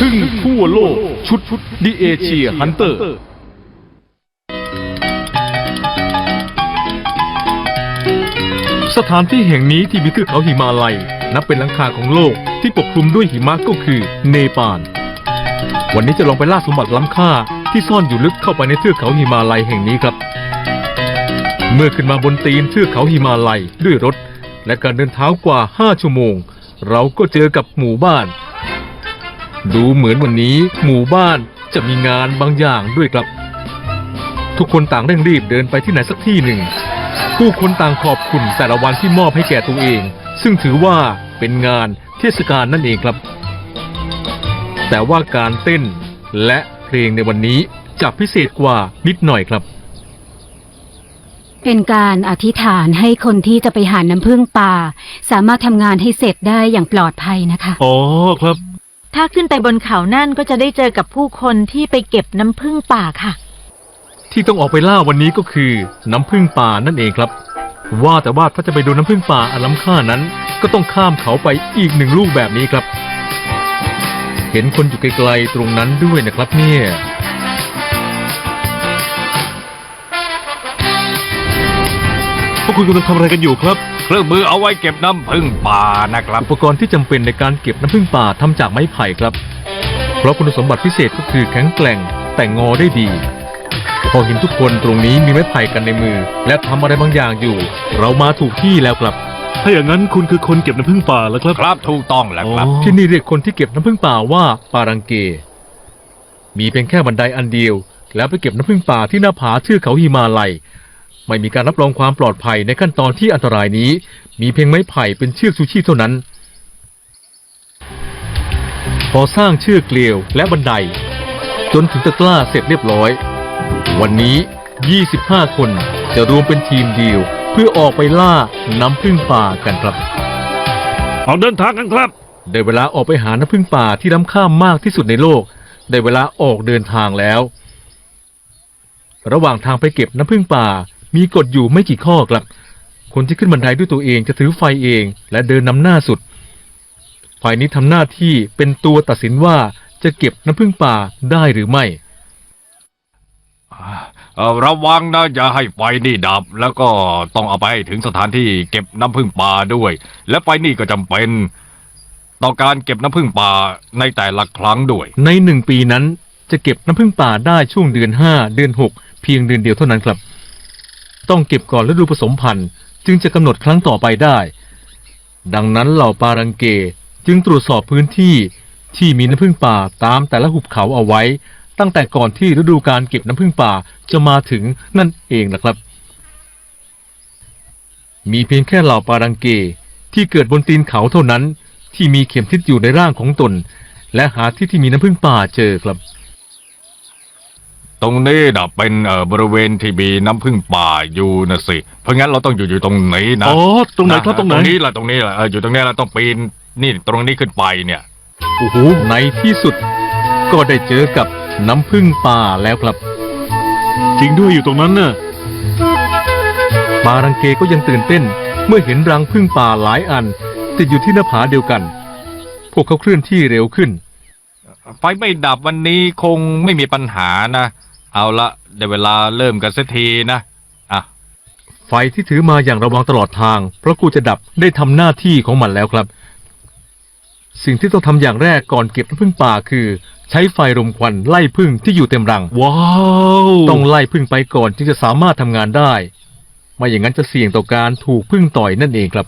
พึ่งทั่วโลกชุดดิเอเชียฮันเตอร์สถานที่แห่งนี้ที่มีเทือกเขาหิมาลัย นับเป็นหลังคาของโลกที่ปกคลุมด้วยหิมะก็คือเนปาล วันนี้จะลองไปล่าสมบัติล้ำค่าที่ซ่อนอยู่ลึกเข้าไปในเทือกเขาหิมาลัยแห่งนี้ครับ เมื่อขึ้นมาบนตีนเทือกเขาหิมาลัยด้วยรถ และการเดินเท้ากว่า 5 ชั่วโมง เราก็เจอกับหมู่บ้าน ดูเหมือนวันนี้หมู่บ้านจะมีงานบางอย่างด้วยครับ ทุกคนต่างเร่งรีบเดินไปที่ไหนสักที่หนึ่ง ผู้คนต่างขอบคุณแต่ละวันที่มอบให้แก่ตัวเอง ซึ่งถือว่าเป็นงานเทศกาลนั่นเองครับ แต่ว่าการเต้นและเพลงในวันนี้จะพิเศษกว่านิดหน่อยครับ เป็นการอธิษฐานให้คนที่จะไปหาน้ำพึ่งป่า สามารถทำงานให้เสร็จได้อย่างปลอดภัยนะคะ อ๋อครับ ถ้าขึ้นไปบนเขานั่นก็จะได้เจอกับผู้คนที่ไปเก็บน้ำผึ้งป่าค่ะ ที่ต้องออกไปล่าวันนี้ก็คือน้ำพึ่งป่านั่นเองครับ ว่าแต่ว่าถ้าจะไปดูน้ำพึ่งป่าอันล้ำค่านั้น ก็ต้องข้ามเขาไปอีกหนึ่งลูกแบบนี้ครับ เห็นคนอยู่ไกลๆตรงนั้นด้วยนะครับเนี่ย พวกคุณกำลังทำอะไรกันอยู่ครับ เครื่องมือเอาไว้เก็บน้ำพึ่งป่านะครับ อุปกรณ์ที่จำเป็นในการเก็บน้ำผึ้งป่าทำจากไม้ไผ่ครับ เพราะคุณสมบัติพิเศษก็คือแข็งแกร่งแต่งอได้ดี พอเห็นทุกคนตรงนี้มีไม้ไผ่กันในมือ และทำอะไรบางอย่างอยู่ เรามาถูกที่แล้วครับ ถ้าอย่างนั้นคุณคือคนเก็บน้ำผึ้งป่าแล้วครับ ครับถูกต้องแล้วครับที่นี่เรียกคนที่เก็บน้ำผึ้งป่าว่าปารังเก มีเพียงแค่บันไดอันเดียว แล้วไปเก็บน้ำผึ้งป่าที่หน้าผาเทือกเขาหิมาลัย ไม่มีการรับรองความปลอดภัยในขั้นตอนที่อันตรายนี้ มีเพียงไม้ไผ่เป็นเชือกชูชีพเท่านั้น พอสร้างเชือกเกลียวและบันได จนถึงตะกร้าเสร็จเรียบร้อย วันนี้ 25 คนจะรวมเป็นทีมเดียว เพื่อออกไปล่าน้ำผึ้งป่ากันครับเอาเดินทางกันครับ ได้เวลาออกไปหาน้ำพึ่งป่าที่ล้ำค่ามากที่สุดในโลก ได้เวลาออกเดินทางแล้ว ระหว่างทางไปเก็บน้ำพึ่งป่า มีกฎอยู่ไม่กี่ข้อครับ คนที่ขึ้นบันไดด้วยตัวเองจะถือไฟเอง และเดินนำหน้าสุดไฟนี้ทำหน้าที่เป็นตัวตัดสินว่าจะเก็บน้ำพึ่งป่าได้หรือไม่เอ่อระวังนะอย่าให้ไฟนี่ดับ แล้วก็ต้องเอาไปให้ถึงสถานที่เก็บน้ำพึ่งป่าด้วย และไฟนี่ก็จำเป็น ต่อการเก็บน้ำพึ่งป่าในแต่ละครั้งด้วย ในหนึ่งปีนั้นจะเก็บน้ำพึ่งป่าได้ช่วงเดือนห้าเดือนหกเพียงเดือนเดียวเท่านั้นครับ ต้องเก็บก่อนฤดูผสมพันธุ์จึงจะกำหนดครั้งต่อไปได้ ดังนั้นเหล่าปารังเกจึงตรวจสอบพื้นที่ที่มีน้ำพึ่งป่าตามแต่ละหุบเขาเอาไว้ ตั้งแต่ก่อนที่ฤดูการเก็บน้ำพึ่งป่าจะมาถึงนั่นเองนะครับ มีเพียงแค่เหล่าปารังเกที่เกิดบนตีนเขาเท่านั้น ที่มีเข็มทิศอยู่ในร่างของตน และหาที่ที่มีน้ำพึ่งป่าเจอครับ ตรงนี้นะเป็นเอ่อบริเวณที่มีน้ำพึ่งป่าอยู่นะสิ เพราะงั้นเราต้องอยู่อยู่ตรงนี้นะอ๋อตรงไหนครับตรงไหน ตรงนี้แหละตรงนี้แหละเอออยู่ตรงนี้เราต้องปีนนี่ตรงนี้ขึ้นไปเนี่ย โอ้โหในที่สุด ก็ได้เจอกับน้ำพึ่งป่าแล้วครับ จริงด้วยอยู่ตรงนั้นน่ะปารังเกก็ยังตื่นเต้น เมื่อเห็นรังพึ่งป่าหลายอัน ติดอยู่ที่หน้าผาเดียวกัน พวกเขาเคลื่อนที่เร็วขึ้น ไฟไม่ดับวันนี้คงไม่มีปัญหานะ เอาละได้เวลาเริ่มกันสักทีนะ อะ ไฟที่ถือมาอย่างระวังตลอดทาง เพราะกูจะดับได้ทำหน้าที่ของมันแล้วครับ สิ่งที่ต้องทำอย่างแรกก่อนเก็บน้ำพึ่งป่าคือ ใช้ไฟรมควันไล่พึ่งที่อยู่เต็มรัง ว้าว ต้องไล่พึ่งไปก่อนจึงจะสามารถทำงานได้ ไม่อย่างนั้นจะเสี่ยงต่อการถูกพึ่งต่อยนั่นเองครับ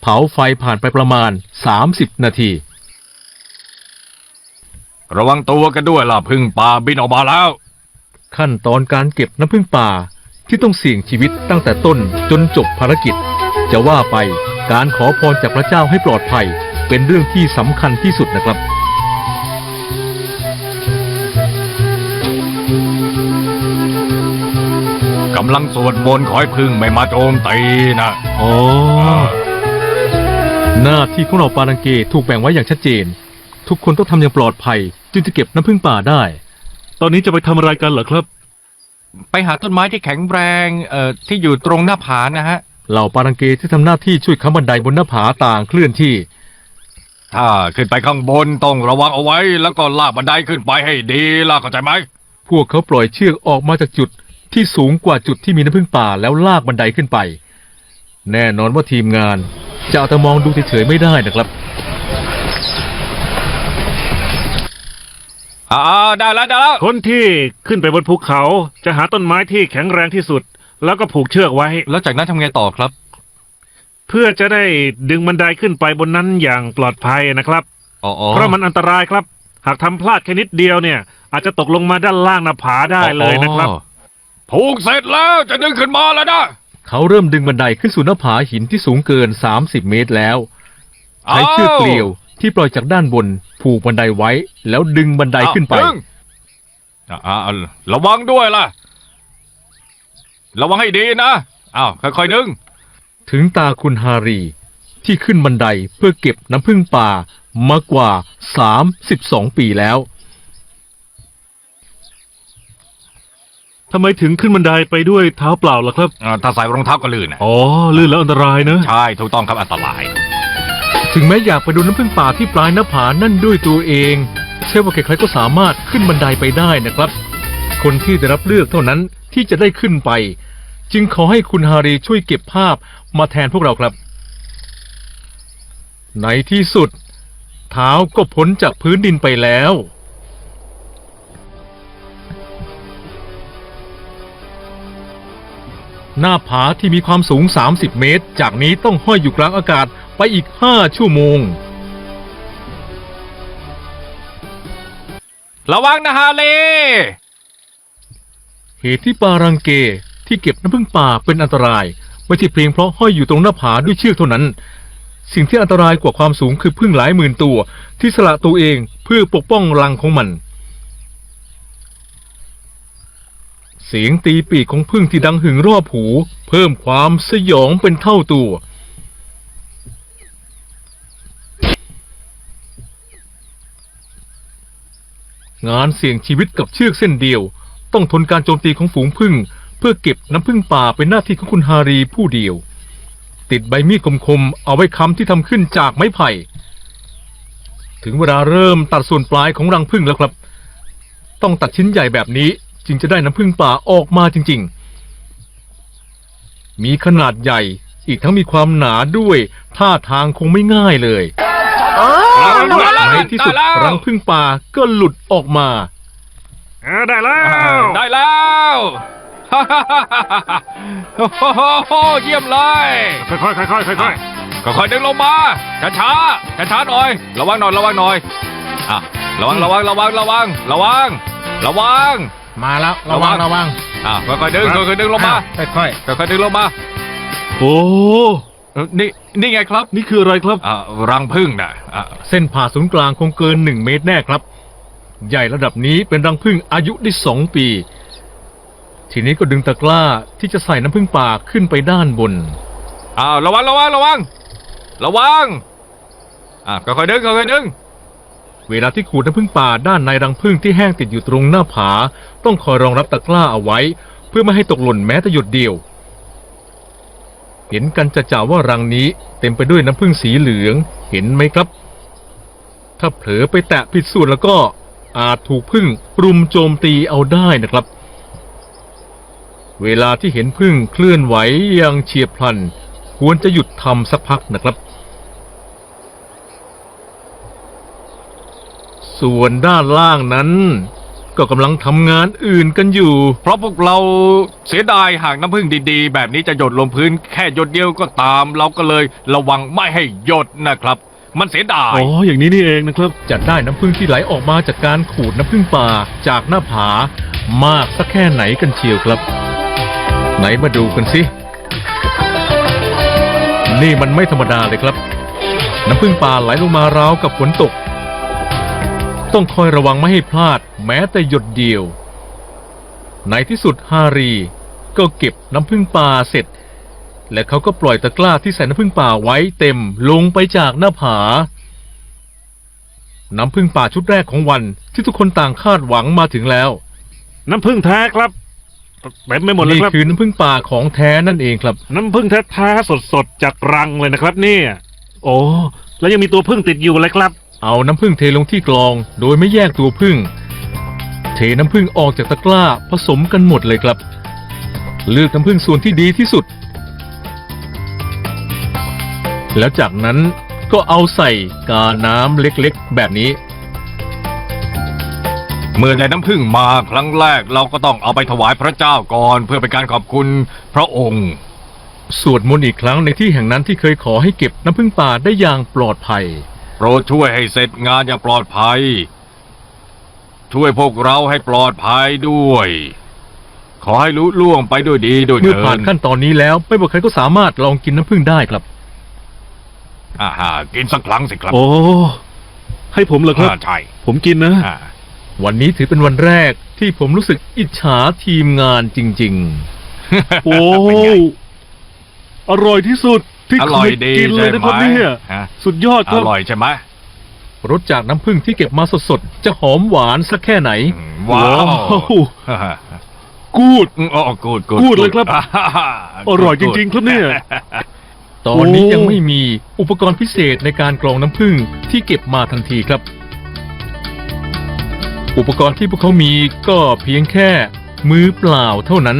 เผาไฟผ่านไปประมาณ 30 นาที ระวังตัวกันด้วยล่ะพึ่งป่าบินออกมาแล้ว ขั้นตอนการเก็บน้ำพึ่งป่าที่ต้องเสี่ยงชีวิตตั้งแต่ต้นจนจบภารกิจ จะว่าไปการขอพรจากพระเจ้าให้ปลอดภัย เป็นเรื่องที่สำคัญที่สุดนะครับกำลังสวดมนต์ขอให้พึ่งไม่มาโจมตีนะอ๋อหน้าที่ของเราปารังเกถูกแบ่งไว้อย่างชัดเจน ทุกคนต้องทำอย่างปลอดภัย จึงจะเก็บน้ำพึ่งป่าได้ ตอนนี้จะไปทำอะไรกันเหรอครับ ไปหาต้นไม้ที่แข็งแรงเอ่อที่อยู่ตรงหน้าผานะฮะ เหล่าปารังเกที่ทำหน้าที่ช่วยค้ำบันไดบนหน้าผาต่างเคลื่อนที่ ถ้าขึ้นไปข้างบนต้องระวังเอาไว้ แล้วก็ลากบันไดขึ้นไปให้ดีล่ะเข้าใจไหม พวกเขาปล่อยเชือกออกมาจากจุดที่สูงกว่าจุดที่มีน้ำพึ่งป่าแล้วลากบันไดขึ้นไป แน่นอนว่าทีมงานจะเอาแต่มองดูเฉยๆไม่ได้นะครับ อ่าได้แล้วได้แล้วคนที่ขึ้นไปบนภูเขาจะหาต้นไม้ที่แข็งแรงที่สุด แล้วก็ผูกเชือกไว้ แล้วจากนั้นทำไงต่อครับ เพื่อจะได้ดึงบันไดขึ้นไปบนนั้นอย่างปลอดภัยนะครับ อ๋ออ๋อ เพราะมันอันตรายครับ หากทำพลาดแค่นิดเดียวเนี่ย อาจจะตกลงมาด้านล่างหน้าผาได้เลยนะครับอ๋อผูกเสร็จแล้วจะดึงขึ้นมาแล้วนะเขาเริ่มดึงบันไดขึ้นสู่หน้าผาหินที่สูงเกิน 30 เมตรแล้ว ใช้เชือกเกลียว ที่ปล่อยจากด้านบน ผูกบันไดไว้ แล้วดึงบันไดขึ้นไป อ้าวดึงอ่าอ่าระวังด้วยล่ะ ระวังให้ดีนะอ้าวค่อยๆดึง ถึงตาคุณฮารี ที่ขึ้นบันไดเพื่อเก็บน้ำพึ่งป่ามากว่า 32 ปีแล้ว ทำไมถึงขึ้นบันไดไปด้วยเท้าเปล่าล่ะครับ อ่าถ้าใส่รองเท้าก็ลื่นนะอ๋อ ลื่นแล้วอันตรายนะ ใช่ ถูกต้องครับอันตราย ถึงแม้อยากไปดูน้ำพึ่งป่าที่ปลายหน้าผานั่นด้วยตัวเอง เชื่อว่าใครๆก็สามารถขึ้นบันไดไปได้นะครับ คนที่ได้รับเลือกเท่านั้นที่จะได้ขึ้นไป จึงขอให้คุณฮารีช่วยเก็บภาพมาแทนพวกเราครับ ในที่สุด เท้าก็พ้นจากพื้นดินไปแล้วหน้าผาที่มีความสูง 30 เมตร จากนี้ต้องห้อยอยู่กลางอากาศ ไปอีก5ชั่วโมง ระวังนะฮาเล เหตุที่ปารังเกที่เก็บน้ำผึ้งป่าเป็นอันตราย ไม่ใช่เพียงเพราะห้อยอยู่ตรงหน้าผาด้วยเชือกเท่านั้น สิ่งที่อันตรายกว่าความสูงคือพึ่งหลายหมื่นตัว ที่สละตัวเองเพื่อปกป้องรังของมัน เสียงตีปีกของพึ่งที่ดังหึงรอบหู เพิ่มความสยองเป็นเท่าตัว งานเสี่ยงชีวิตกับเชือกเส้นเดียว ต้องทนการโจมตีของฝูงผึ้งเพื่อเก็บน้ำผึ้งป่าเป็นหน้าที่ของคุณฮารีผู้เดียว ติดใบมีดคมๆเอาไว้ค้ำที่ทำขึ้นจากไม้ไผ่ ถึงเวลาเริ่มตัดส่วนปลายของรังผึ้งแล้วครับ ต้องตัดชิ้นใหญ่แบบนี้จึงจะได้น้ำผึ้งป่าออกมาจริง ๆ มีขนาดใหญ่อีกทั้งมีความหนาด้วยท่าทางคงไม่ง่ายเลย ที่สุดได้แล้ว รังผึ้งป่าก็หลุดออกมา อ่าได้แล้วได้แล้วโอ้โหเยี่ยมเลยค่อยๆค่อยๆค่อยค่อยๆดึงลงมาช้าๆช้าๆหน่อย ระวังหน่อยระวังหน่อยอะระวังระวังระวังระวังระวังระวัง มาแล้วระวังระวัง อะค่อยๆดึงค่อยๆดึงลงมาค่อยค่อยๆดึงลงมาๆโอ้เอ้านี่นี่ไงครับ นี่คืออะไรครับ อะรังผึ้งน่ะอะๆเส้นผ่าศูนย์กลางคงเกินหนึ่งเมตรแน่ครับ ใหญ่ระดับนี้เป็นรังผึ้งอายุได้สองปี ทีนี้ก็ดึงตะกร้าที่จะใส่น้ำผึ้งป่าขึ้นไปด้านบน อ้าวระวังระวังระวังระวังอะค่อยๆดึงค่อยๆดึงเวลาที่ขูดน้ำผึ้งป่าด้านในรังผึ้งที่แห้งติดอยู่ตรงหน้าผา ต้องคอยรองรับตะกร้าเอาไว้ เพื่อไม่ให้ตกหล่นแม้แต่หยดเดียว เห็นกันจะจ่าว่ารังนี้เต็มไปด้วยน้ำผึ้งสีเหลือง เห็นไหมครับ ถ้าเผลอไปแตะผิดส่วนแล้วก็อาจถูกผึ้งรุมโจมตีเอาได้นะครับ เวลาที่เห็นผึ้งเคลื่อนไหวอย่างเฉียบพลัน ควรจะหยุดทำสักพักนะครับ ส่วนด้านล่างนั้น ก็กำลังทำงานอื่นกันอยู่ เพราะพวกเราเสียดายหากน้ำผึ้งดีๆ แบบนี้จะหยดลงพื้นแค่หยดเดียวก็ตาม เราก็เลยระวังไม่ให้หยดนะครับ มันเสียดาย อ๋อ อย่างนี้นี่เองนะครับจะได้น้ำผึ้งที่ไหลออกมาจากการขูดน้ำผึ้งป่าจากหน้าผามากสักแค่ไหนกันเชียวครับ ไหนมาดูกันสินี่มันไม่ธรรมดาเลยครับ น้ำผึ้งป่าไหลลงมาราวกับฝนตก ต้องคอยระวังไม่ให้พลาด แม้แต่หยดเดียว ในที่สุดฮารีก็เก็บน้ำผึ้งป่าเสร็จ และเขาก็ปล่อยตะกร้าที่ใส่น้ำผึ้งป่าไว้เต็มลงไปจากหน้าผา น้ำผึ้งป่าชุดแรกของวันที่ทุกคนต่างคาดหวังมาถึงแล้วน้ำผึ้งแท้ครับเต็มไปหมดเลยนี่ครับ คือน้ำผึ้งป่าของแท้นั่นเองครับ น้ำผึ้งแท้ๆสดๆจากรังเลยนะครับ เนี่ย โอ้แล้วยังมีตัวพึ่งติดอยู่เลยครับ เอาน้ำผึ้งเทลงที่กลอง โดยไม่แยกตัวผึ้ง เทน้ำผึ้งออกจากตะกร้าผสมกันหมดเลยครับ เลือกน้ำผึ้งส่วนที่ดีที่สุด แล้วจากนั้นก็เอาใส่กาน้ำเล็กๆ แบบนี้ เมื่อได้น้ำพึ่งมาครั้งแรกเราก็ต้องเอาไปถวายพระเจ้าก่อน เพื่อเป็นการขอบคุณพระองค์ สวดมนต์อีกครั้งในที่แห่งนั้นที่เคยขอให้เก็บน้ำผึ้งป่าได้อย่างปลอดภัย โปรดช่วยให้เสร็จงานอย่างปลอดภัย ช่วยพวกเราให้ปลอดภัยด้วย ขอให้ลุล่วงไปด้วยดีด้วยเมื่อเถิผ่านขั้นตอนนี้แล้ว ไม่ว่าใครก็สามารถลองกินน้ำผึ้งได้ครับ อ่าฮะกินสักครั้งสิครับโอ้ ให้ผมเหรอครับ อ่าใช่ผมกินนะ อ่าวันนี้ถือเป็นวันแรกที่ผมรู้สึกอิจฉาทีมงานจริง โอ้ เป็นไงอร่อยที่สุดที่อเคร่อยยดีกินเลยใช่นะไหคมรับเนี่ย ฮะสุดยอดคอรับ ร่อยใช่ไหมๆ รสจากน้ำผึ้งที่เก็บมาสดๆ จะหอมหวานสักแค่ไหนอืมว้าวกูดอืมอ๋อกูดกูดกูดเลยครับอ่าฮ่าฮ่าอร่อยจริง ๆ ครับเนี่ย ตอนนี้โอ้ยังไม่มีอุปกรณ์พิเศษในการกรองน้ำผึ้งที่เก็บมาทันทีครับ อุปกรณ์ที่พวกเขามีก็เพียงแค่มือเปล่าเท่านั้น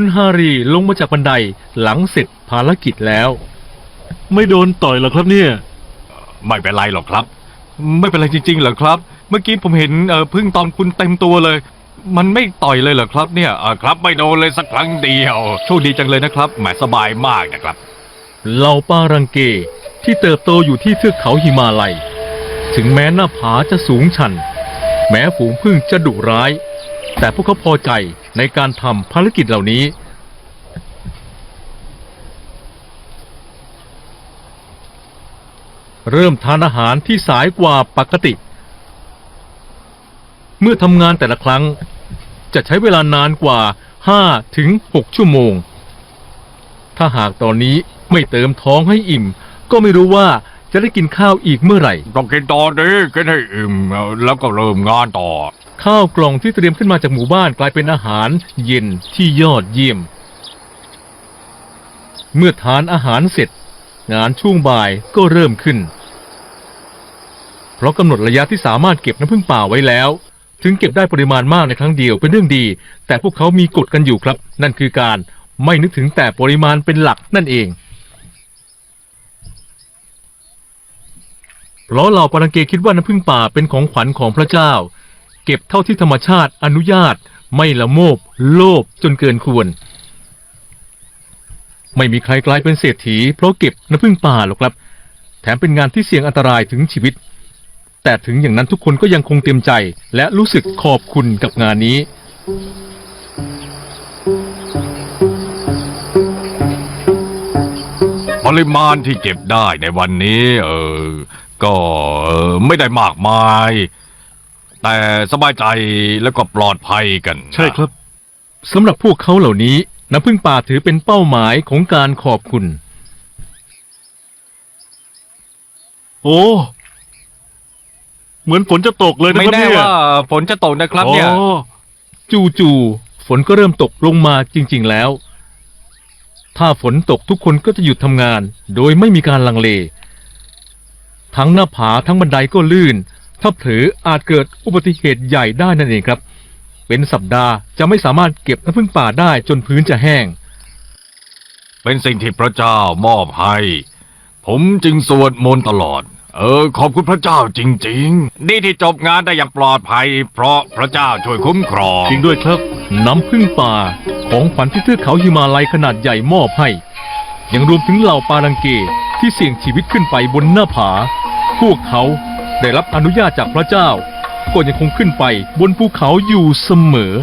คุณฮารีลงมาจากบันไดหลังเสร็จภารกิจแล้ว ไม่โดนต่อยเหรอครับเนี่ย ไม่เป็นไรหรอกครับ ไม่เป็นไรจริงๆเหรอครับ เมื่อกี้ผมเห็นเอ่อพึ่งตอมคุณเต็มตัวเลย มันไม่ต่อยเลยเหรอครับ เนี่ยเอ่อครับ ไม่โดนเลยสักครั้งเดียวโชคดีจังเลยนะครับแหมสบายมากนะครับ เหล่าปารังเกที่เติบโตอยู่ที่เทือกเขาหิมาลัย ถึงแม้หน้าผาจะสูงชัน แม้ฝูงพึ่งจะดุร้าย แต่พวกเขาพอใจในการทำภารกิจเหล่านี้ เริ่มทานอาหารที่สายกว่าปกติ เมื่อทำงานแต่ละครั้ง จะใช้เวลานานกว่า 5 ถึง 6 ชั่วโมง ถ้าหากตอนนี้ไม่เติมท้องให้อิ่ม ก็ไม่รู้ว่าจะได้กินข้าวอีกเมื่อไหร่ ต้องกินตอนนี้กินให้อิ่มแล้วก็เริ่มงานต่อ ข้าวกล่องที่เตรียมขึ้นมาจากหมู่บ้านกลายเป็นอาหารเย็นที่ยอดเยี่ยม เมื่อทานอาหารเสร็จ งานช่วงบ่ายก็เริ่มขึ้น เพราะกำหนดระยะที่สามารถเก็บน้ำผึ้งป่าไว้แล้ว ถึงเก็บได้ปริมาณมากในครั้งเดียวเป็นเรื่องดี แต่พวกเขามีกฎกันอยู่ครับ นั่นคือการไม่นึกถึงแต่ปริมาณเป็นหลักนั่นเองเพราะเหล่าปารังเกคิดว่าน้ำผึ้งป่าเป็นของขวัญของพระเจ้า เก็บเท่าที่ธรรมชาติอนุญาต ไม่ละโมบ โลภจนเกินควร ไม่มีใครกลายเป็นเศรษฐีเพราะเก็บน้ำผึ้งป่าหรอกครับ แถมเป็นงานที่เสี่ยงอันตรายถึงชีวิต แต่ถึงอย่างนั้นทุกคนก็ยังคงเต็มใจ และรู้สึกขอบคุณกับงานนี้ ปริมาณที่เก็บได้ในวันนี้ เออ ก็เออไม่ได้มากมาย แต่สบายใจแล้วก็ปลอดภัยกันนะ ใช่ครับสำหรับพวกเขาเหล่านี้น้ำผึ้งป่าถือเป็นเป้าหมายของการขอบคุณ โอ้ เหมือนฝนจะตกเลยนะไม่ครับแน่เนี่ยว่าฝนจะตกนะครับเนี่ยโอ้จู่ๆฝนก็เริ่มตกลงมาจริง ๆแล้ว ถ้าฝนตกทุกคนก็จะหยุดทำงาน โดยไม่มีการลังเล ทั้งหน้าผาทั้งบันไดก็ลื่น ถ้าเผลออาจเกิดอุบัติเหตุใหญ่ได้นั่นเองครับ เป็นสัปดาห์จะไม่สามารถเก็บน้ำพึ่งป่าได้จนพื้นจะแห้ง เป็นสิ่งที่พระเจ้ามอบให้ ผมจึงสวดมนต์ตลอด เออ ขอบคุณพระเจ้าจริง ๆ นี่ที่จบงานได้อย่างปลอดภัย เพราะพระเจ้าช่วยคุ้มครอง จริงด้วยครับ น้ำพึ่งป่าของขวัญที่เทือกเขาหิมาลัยขนาดใหญ่มอบให้ ยังรวมถึงเหล่าปารังเกที่เสี่ยงชีวิตขึ้นไปบนหน้าผา พวกเขา ได้รับอนุญาตจากพระเจ้า ก็ยังคงขึ้นไปบนภูเขาอยู่เสมอ